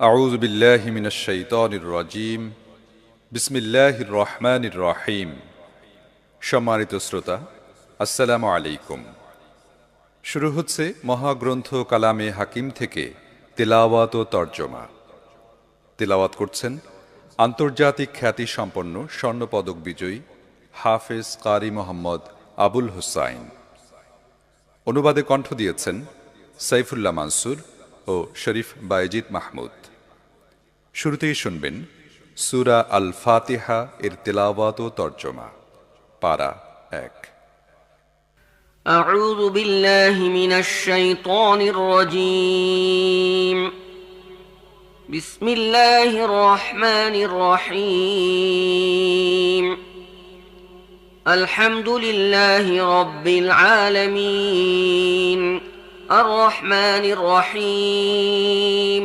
أعوذ بالله من الشيطان الرجيم بسم الله الرحمن الرحيم সম্মানিত শ্রোতা আসসালামু আলাইকুম শুরু হচ্ছে মহাগ্রন্থ কালামে হাকিম থেকে তেলাওয়াত ও তর্জমা তেলাওয়াত করছেন আন্তর্জাতিক খ্যাতি সম্পন্ন স্বর্ণপদক বিজয়ী হাফেজ কারি মোহাম্মদ আবুল হুসাইন অনুবাদে কণ্ঠ দিয়েছেন সাইফুল্লাহ মানসুর ও শরীফ বাইজিদ মাহমুদ শুরুতেই শুনবেন সুরা আল ফাতিহা এর তেলাওয়াত ও তর্জমা পারা এক أعوذ بالله من الشيطان الرجيم بسم الله الرحمن الرحيم الحمد لله رب العالمين الرحمن الرحيم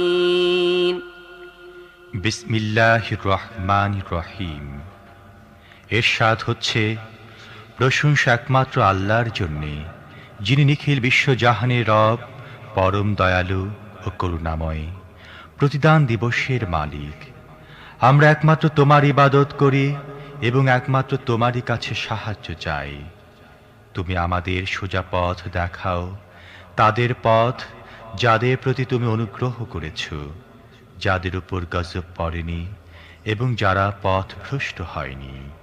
বিসমিল্লাহ রহমান রহিম। এর স্বাদ হচ্ছে প্রশংসা একমাত্র আল্লাহর জন্যে, যিনি নিখিল বিশ্বজাহানের রব, পরম দয়ালু ও করুণাময়, প্রতিদান দিবসের মালিক। আমরা একমাত্র তোমার ইবাদত করি এবং একমাত্র তোমারই কাছে সাহায্য চাই। তুমি আমাদের সোজা পথ দেখাও, তাদের পথ যাদের প্রতি তুমি অনুগ্রহ করেছ। যাদের উপর গজব পড়েনি এবং যারা পথ ভ্রষ্ট হয়নি।